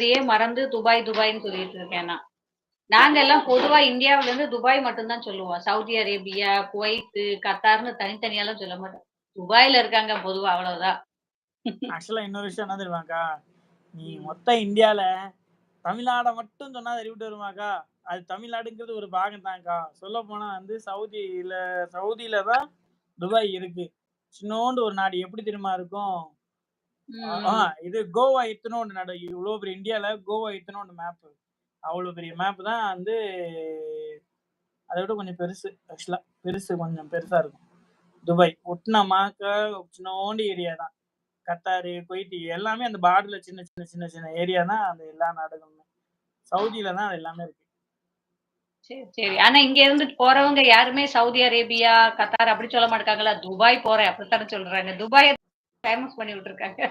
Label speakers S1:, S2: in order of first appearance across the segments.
S1: இதையே மறந்து துபாய் துபாய்ன்னு சொல்லிட்டு இருக்கேன் நான். நாங்க எல்லாம் பொதுவா இந்தியாவுல இருந்து துபாய் மட்டும் தான் சொல்லுவோம். சவுதி அரேபியா, குவைத்து, கத்தார்ன்னு தனித்தனியாலாம் சொல்ல மாட்டோம். துபாயில இருக்காங்க பொதுவா அவ்வளவுதான்.
S2: ஆக்சுவலா இன்னொரு விஷயம் என்ன தெரியுமாக்கா? நீ மொத்த இந்தியால தமிழ்நாட மட்டும் சொன்னா தெரிவிட்டு வருமாக்கா? அது தமிழ்நாடுங்கிறது ஒரு பாகம் தான்க்கா. போனா வந்து சவுதியில சவுதியில தான் துபாய் இருக்கு. சின்னோண்டு ஒரு நாடு எப்படி தெரியுமா இருக்கும்? இது கோவா இத்துணூண்டு நாடு. இவ்ளோ பெரிய இந்தியால கோவா இத்துணூண்டு மேப்பு. அவ்வளோ பெரிய மேப் தான் வந்து அத விட கொஞ்சம் பெருசு ஆக்சுவலா. பெருசு கொஞ்சம் பெருசா இருக்கும். துபாய். ஒட்டுனமாக்க சின்னோண்டு ஏரியா தான். கத்தாரு, குவைத் எல்லாமே அந்த பார்டர்ல சின்ன சின்ன சின்ன சின்ன ஏரியா தான் அந்த எல்லா நாடுகளுமே. சவுதியில தான் அது எல்லாமே இருக்கு.
S1: சரி, சரி. ஆனா இங்க இருந்துட்டு போறவங்க யாருமே சவுதி அரேபியா, கத்தார் அப்படி சொல்ல மாட்டாங்கல்ல. துபாய் போறேன் அப்படித்தானே சொல்றாங்க. துபாய ஃபேமஸ் பண்ணி விட்டுருக்காங்க.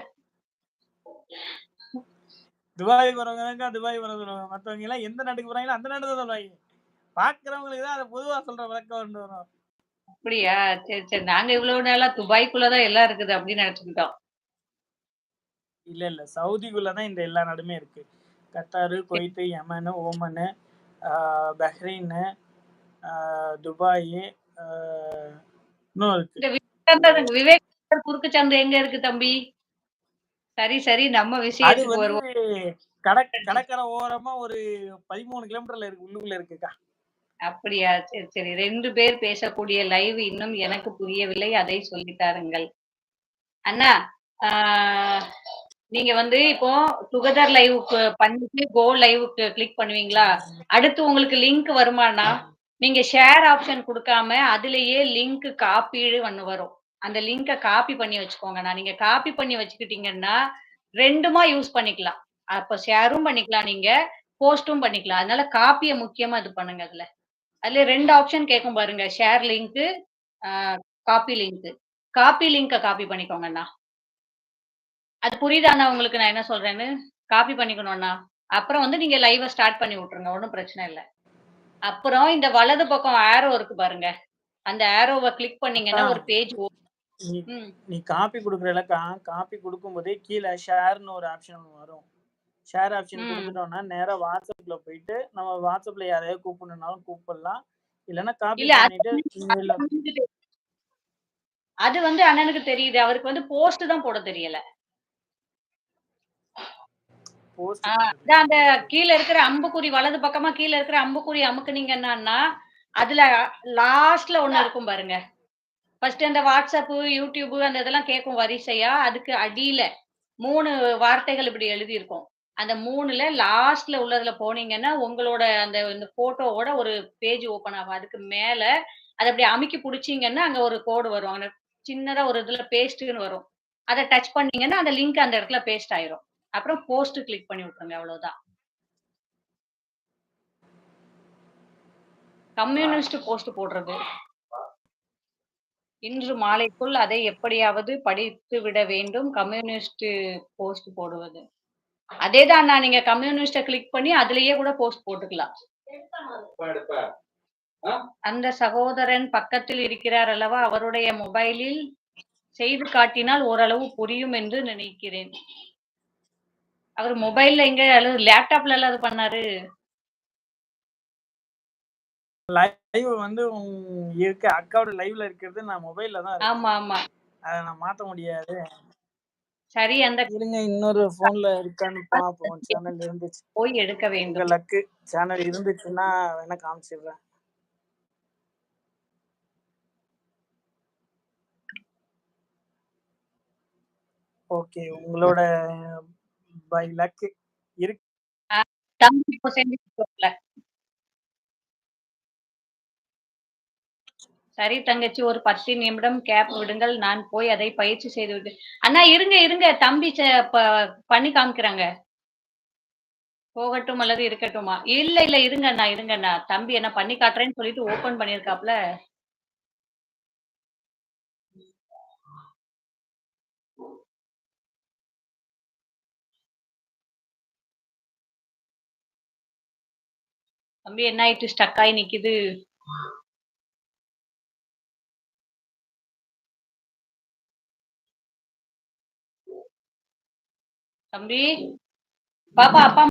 S2: துபாய் போறவங்க தான்க்கா துபாய் சொல்லுவாங்க. மத்தவங்க எல்லாம் எந்த நாட்டுக்கு போறாங்களோ அந்த நாட்ட தான் சொல்லுவாய்ங்க. பார்க்கிறவங்களுக்கு தான் அத பொதுவா சொல்ற விளக்கம் கொண்டு வரும்.
S1: அப்படியா? சரி, சரி. நாங்க இவ்வளவு நாளா துபாய்க்குள்ள தான் எல்லாம் இருக்குது அப்படின்னு நெனச்சுக்கிட்டோம்.
S2: இல்ல, இல்ல. சவுதிக்குள்ள தான் இந்த எல்லா நாடுமே இருக்கு. Qatar, Kuwait, Yemen, Oman, Bahrain, Dubai, இன்னும் இருக்கு.
S1: விவேகானந்தர் குறுக்கு சந்து எங்க இருக்கு தம்பி? சரி, சரி. நம்ம விஷயத்துக்கு வருவோம்.
S2: கடக் கடற்கரை ஓரமா ஒரு 13 கிலோமீட்டர்ல இருக்கு. உள்ளுக்குள்ள இருக்குக்கா.
S1: அப்படியா? சரி, சரி. 2 பேர் பேசக்கூடிய லைவ் இன்னும் எனக்கு புரியவில்லை. அதை சொல்லி தாருங்கள். அண்ணா, நீங்க வந்து இப்போ டுகெதர் லைவ்க்கு பண்ணிட்டு கோ லைவ்க்கு கிளிக் பண்ணுவீங்களா? அடுத்து உங்களுக்கு லிங்க் வருமாண்ணா? நீங்க ஷேர் ஆப்ஷன் குடுக்காம அதிலேயே லிங்க் காப்பீடு ஒண்ணு வரும். அந்த லிங்க காப்பி பண்ணி வச்சுக்கோங்கண்ணா. நீங்க காப்பி பண்ணி வச்சுக்கிட்டீங்கன்னா 2மா யூஸ் பண்ணிக்கலாம். அப்ப ஷேரும் பண்ணிக்கலாம் நீங்க. போஸ்டும் பண்ணிக்கலாம். அதனால காப்பிய முக்கியமா இது பண்ணுங்க அதுல. அதுல 2 ஆப்ஷன் கேட்கும் பாருங்க. Share link, copy link. Copy லிங்க காப்பி பண்ணிக்கோங்கண்ணா. அது புரியுதாண்ணா உங்களுக்கு நான் என்ன சொல்றேன்னு? காப்பி பண்ணிக்கணும்ண்ணா. அப்புறம் வந்து நீங்க லைவ்வ ஸ்டார்ட் பண்ணி விட்டுருங்க. ஒண்ணும் பிரச்சனை இல்ல. அப்புறம் இந்த வலது பக்கம் ஆரோ இருக்கு பாருங்க. அந்த ஆரோவ கிளிக் பண்ணீங்கன்னா ஒரு பேஜ்
S2: நீ. நீ காப்பி குடுக்குறலக்கா, காப்பி குடுக்கும்போதே கீழ ஷேர்ன்னு ஒரு ஆப்ஷன் வரும். Share option. குடுத்துட்டோம்னா, நேரா WhatsAppல போயிட்டு நம்ம WhatsAppல யாரையாவது கூப்பிடணும்னாலும் கூப்பிடலாம். இல்லன்னா காப்பி பண்ணிட்டு
S1: அது வந்து அண்ணனுக்கு தெரியுது. அவருக்கு வந்து போஸ்ட் தான் போட தெரியல. அந்த. கீழ இருக்கிற அம்புக்குறி வலது பக்கமா கீழ இருக்கிற அம்புக்குறி அமுக்குனீங்கன்னா, அதுல லாஸ்ட்ல ஒண்ணு இருக்கும் பாருங்க. ஃபர்ஸ்ட் அந்த வாட்ஸ்அப்பு YouTube அந்த இதெல்லாம் கேட்கும் வரிசையா. அதுக்கு அடியில மூணு வார்த்தைகள் இப்படி எழுதியிருக்கும். அந்த மூணுல லாஸ்ட்ல உள்ளதுல போனீங்கன்னா, உங்களோட அந்த இந்த ஃபோட்டோவோட ஒரு பேஜ் ஓப்பன் ஆகும். அதுக்கு மேல அதை அப்படி அமுக்கி பிடிச்சிங்கன்னா அங்க ஒரு கோடு வரும். அங்க சின்னதா ஒரு இதுல பேஸ்ட்டுன்னு வரும். அதை டச் பண்ணீங்கன்னா, அந்த லிங்க் அந்த இடத்துல பேஸ்ட் ஆயிரும். அப்புறம் போஸ்ட் கிளிக் பண்ணி விட்டுருங்க. அவ்வளவுதான். கம்யூனிஸ்ட் போஸ்ட் போடுறது. இன்று மாலைக்குள் அதை எப்படியாவது படித்து விட வேண்டும். கம்யூனிஸ்ட் போஸ்ட் போடுவது. அதேதான் நான் நீங்க கம்யூனிஸ்ட கிளிக் பண்ணி அதுலயே கூட போஸ்ட் போட்டுக்கலாம். அந்த சகோதரன் பக்கத்தில் இருக்கிறார் அல்லவா? அவருடைய மொபைலில் செய்து காட்டினால் ஓரளவு புரியும் என்று நினைக்கிறேன். அவர் மொபைல்ல எங்க அல்லது லேப்டாப்ல எல்லாம் அது பண்ணாரு?
S2: லைவ் வந்து இருக்கு. அக்காவோட லைவ்ல இருக்கிறது நான் மொபைல்ல தான்.
S1: ஆமா, ஆமா.
S2: அத நான் மாத்த முடியாது.
S1: சரி அந்த
S2: இருங்க இன்னொரு ஃபோன்ல இருக்கான்னு பார்ப்போம். சேனல் இருந்துச்சு.
S1: போய் எடுக்க வேண்டும்.
S2: லக்கு. சேனல் இருந்துச்சுன்னா வேணா காமிச்சிடுறேன். ஓகே. உங்களோட பை லக் இருக்கு.
S1: ஆ தம்பி இப்போ செஞ்சுட்டு சரி தங்கச்சி ஒரு 10 நிமிடம் கேப் விடுங்கள். நான் போய் அதை பயிற்சி செய்து விட்டு அண்ணா இருங்க, இருங்க. தம்பி பண்ணி காமிக்கிறாங்க. போகட்டும் அல்லது இருக்கட்டுமா? இல்ல, இல்ல. இருங்க அண்ணா, இருங்க அண்ணா. தம்பி என்ன பண்ணி காட்டுறேன்னு சொல்லிட்டு ஓபன் பண்ணிருக்காப்ல தம்பி என்ன ஆயிட்டு ஸ்டக் ஆயி நிக்குது? தம்பி பாப்பா அப்பா